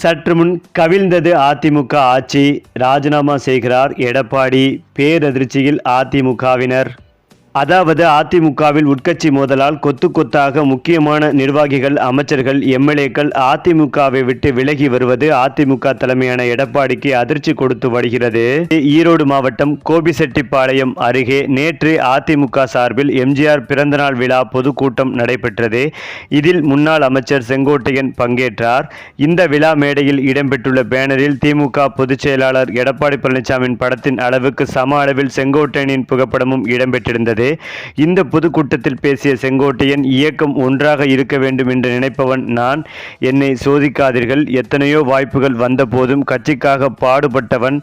சற்று முன் கவிழ்ந்தது அதிமுக ஆட்சி. ராஜினாமா செய்கிறார் எடப்பாடி. பேரதிர்ச்சியில் அதிமுகவினர். அதாவது அதிமுகவில் உட்கட்சி மோதலால் கொத்து கொத்தாக முக்கியமான நிர்வாகிகள் அமைச்சர்கள் எம்எல்ஏக்கள் அதிமுகவை விட்டு விலகி வருவது அதிமுக தலைமையான எடப்பாடிக்கு அதிர்ச்சி கொடுத்து வருகிறது. ஈரோடு மாவட்டம் கோபிசெட்டிப்பாளையம் அருகே நேற்று அதிமுக சார்பில் எம்ஜிஆர் பிறந்தநாள் விழா பொதுக்கூட்டம் நடைபெற்றது. இதில் முன்னாள் அமைச்சர் செங்கோட்டையன் பங்கேற்றார். இந்த விழா மேடையில் இடம்பெற்றுள்ள பேனரில் திமுக பொதுச் செயலாளர் எடப்பாடி பழனிசாமியின் படத்தின் அளவுக்கு சம அளவில் செங்கோட்டையனின் புகைப்படமும் இடம்பெற்றிருந்தது. இந்த பொதுக்கூட்டத்தில் பேசிய செங்கோட்டையன் இயக்கம் ஒன்றாக இருக்க வேண்டும் என்று நினைப்பவன் நான். என்னை சோதிக்காதீர்கள். எத்தனையோ வாய்ப்புகள் வந்தபோதும் கட்சிக்காக பாடுபட்டவன்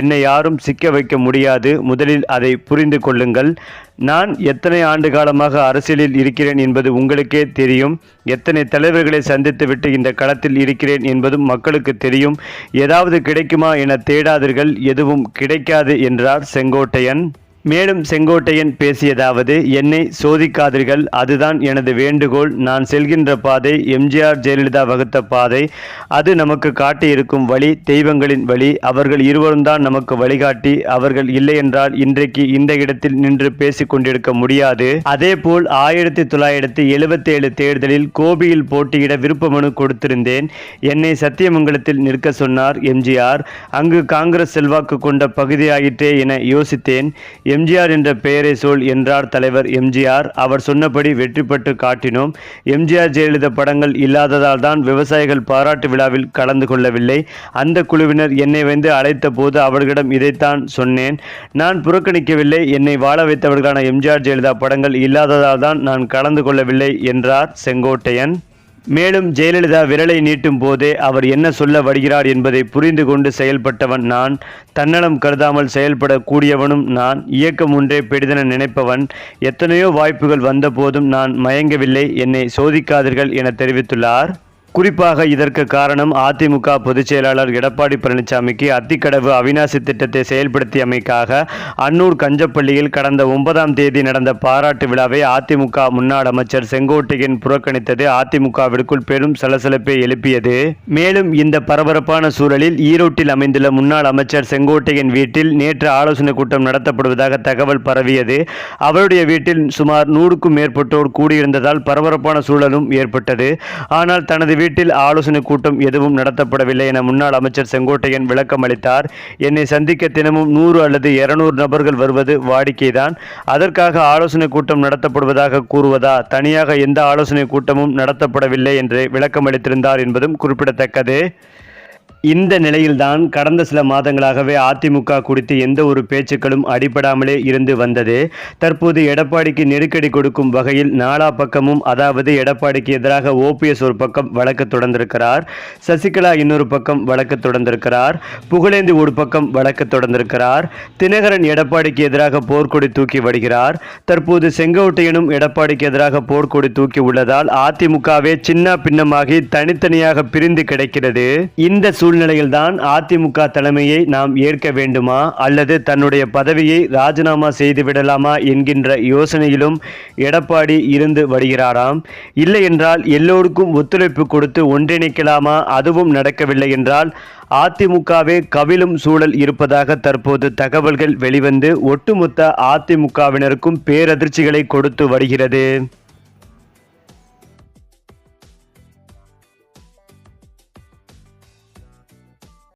என்னை யாரும் சிக்க வைக்க முடியாது. முதலில் அதை புரிந்து கொள்ளுங்கள். நான் எத்தனை ஆண்டு காலமாக அரசியலில் இருக்கிறேன் என்பது உங்களுக்கே தெரியும். எத்தனை தலைவர்களை சந்தித்துவிட்டு இந்த களத்தில் இருக்கிறேன் என்பதும் மக்களுக்கு தெரியும். ஏதாவது கிடைக்குமா என தேடாதீர்கள். எதுவும் கிடைக்காது என்றார் செங்கோட்டையன். மேலும் செங்கோட்டையன் பேசியதாவது என்னை சோதிக்காதீர்கள் அதுதான் எனது வேண்டுகோள். நான் செல்கின்ற பாதை எம்ஜிஆர் ஜெயலலிதா வகுத்த பாதை. அது நமக்கு காட்டியிருக்கும் வழி தெய்வங்களின் வழி. அவர்கள் இருவரும் தான் நமக்கு வழிகாட்டி. அவர்கள் இல்லை என்றால் இன்றைக்கு இந்த இடத்தில் நின்று பேசிக் கொண்டிருக்க முடியாது. அதேபோல் ஆயிரத்தி தொள்ளாயிரத்தி எழுபத்தி ஏழு தேர்தலில் கோபியில் போட்டியிட விருப்ப மனு கொடுத்திருந்தேன். என்னை சத்தியமங்கலத்தில் நிற்க சொன்னார் எம்ஜிஆர். அங்கு காங்கிரஸ் செல்வாக்கு கொண்ட பகுதியாயிற்றே என யோசித்தேன். எம்ஜிஆர் என்ற பெயரை சொல் என்றார் தலைவர் எம்ஜிஆர். அவர் சொன்னபடி வெற்றி பெற்று காட்டினோம். எம்ஜிஆர் ஜெயலலிதா படங்கள் இல்லாததால் தான் விவசாயிகள் பாராட்டு விழாவில் கலந்து கொள்ளவில்லை. அந்த குழுவினர் என்னை வந்து அழைத்த போது அவர்களிடம் இதைத்தான் சொன்னேன். நான் புறக்கணிக்கவில்லை. என்னை வாழ வைத்தவர்களான எம்ஜிஆர் ஜெயலலிதா படங்கள் இல்லாததால் தான் நான் கலந்து கொள்ளவில்லை என்றார் செங்கோட்டையன். மேலும் ஜெயலலிதா விரலை நீட்டும் போதே அவர் என்ன சொல்ல வருகிறார் என்பதை புரிந்து கொண்டு செயல்பட்டவன் நான். தன்னலம் கருதாமல் செயல்படக்கூடியவனும் நான். இயக்கம் ஒன்றே பெரிதென நினைப்பவன். எத்தனையோ வாய்ப்புகள் வந்தபோதும் நான் மயங்கவில்லை. என்னை சோதிக்காதீர்கள் என தெரிவித்துள்ளார். குறிப்பாக இதற்கு காரணம் அதிமுக பொதுச் செயலாளர் எடப்பாடி பழனிசாமிக்கு அத்திக்கடவு அவிநாசி திட்டத்தை செயல்படுத்தியமைக்காக அன்னூர் கஞ்சப்பள்ளியில் கடந்த ஒன்பதாம் தேதி நடந்த பாராட்டு விழாவை அதிமுக முன்னாள் அமைச்சர் செங்கோட்டையன் புறக்கணித்தது. அதிமுகவிற்குள் பெரும் சலசலப்பை எழுப்பியது. மேலும் இந்த பரபரப்பான சூழலில் ஈரோட்டில் அமைந்துள்ள முன்னாள் அமைச்சர் செங்கோட்டையன் வீட்டில் நேற்று ஆலோசனை கூட்டம் நடத்தப்படுவதாக தகவல் பரவியது. அவருடைய வீட்டில் சுமார் நூறுக்கும் மேற்பட்டோர் கூடியிருந்ததால் பரபரப்பான சூழலும் ஏற்பட்டது. ஆனால் தனது வீட்டில் ஆலோசனை கூட்டம் எதுவும் நடத்தப்படவில்லை என முன்னாள் அமைச்சர் செங்கோட்டையன் விளக்கம் அளித்தார். என்னை சந்திக்க தினமும் நூறு அல்லது இருநூறு நபர்கள் வருவது வாடிக்கைதான். அதற்காக ஆலோசனை கூட்டம் நடத்தப்படுவதாக கூறுவதா? தனியாக எந்த ஆலோசனை கூட்டமும் நடத்தப்படவில்லை என்று விளக்கம் அளித்திருந்தார் என்பதும் குறிப்பிடத்தக்கது. இந்த நிலையில்தான் கடந்த சில மாதங்களாகவே அதிமுக குறித்து எந்த ஒரு பேச்சுக்களும் அடிபடாமலே இருந்து வந்தது. தற்போது எடப்பாடிக்கு நெருக்கடி கொடுக்கும் வகையில் நாலா பக்கமும் அதாவது எடப்பாடிக்கு எதிராக ஓபிஎஸ் ஒரு பக்கம் வழக்கு தொடர்ந்திருக்கிறார் சசிகலா இன்னொரு பக்கம் வழக்கு தொடர்ந்திருக்கிறார் புகழேந்தி ஒரு பக்கம் வழக்கு தொடர்ந்திருக்கிறார் தினகரன் எடப்பாடிக்கு எதிராக போர்க்கொடி தூக்கி வருகிறார் தற்போது செங்கோட்டையனும் எடப்பாடிக்கு எதிராக போர்க்கொடி தூக்கி உள்ளதால் அதிமுகவே சின்ன பின்னமாகி தனித்தனியாக பிரிந்து கிடைக்கிறது. இந்த சூழ்நிலையில்தான் அதிமுக தலைமையை நாம் ஏற்க வேண்டுமா? அல்லது தன்னுடைய பதவியை ராஜினாமா செய்துவிடலாமா என்கின்ற யோசனையிலும் எடப்பாடி இருந்து வருகிறாராம். இல்லை என்றால் எல்லோருக்கும் ஒத்துழைப்பு கொடுத்து ஒன்றிணைக்கலாமா? அதுவும் நடக்கவில்லை என்றால் அதிமுகவே கவிழும் சூழல் இருப்பதாக தற்போது தகவல்கள் வெளிவந்து ஒட்டுமொத்த அதிமுகவினருக்கும் பேரதிர்ச்சிகளை கொடுத்து வருகிறது.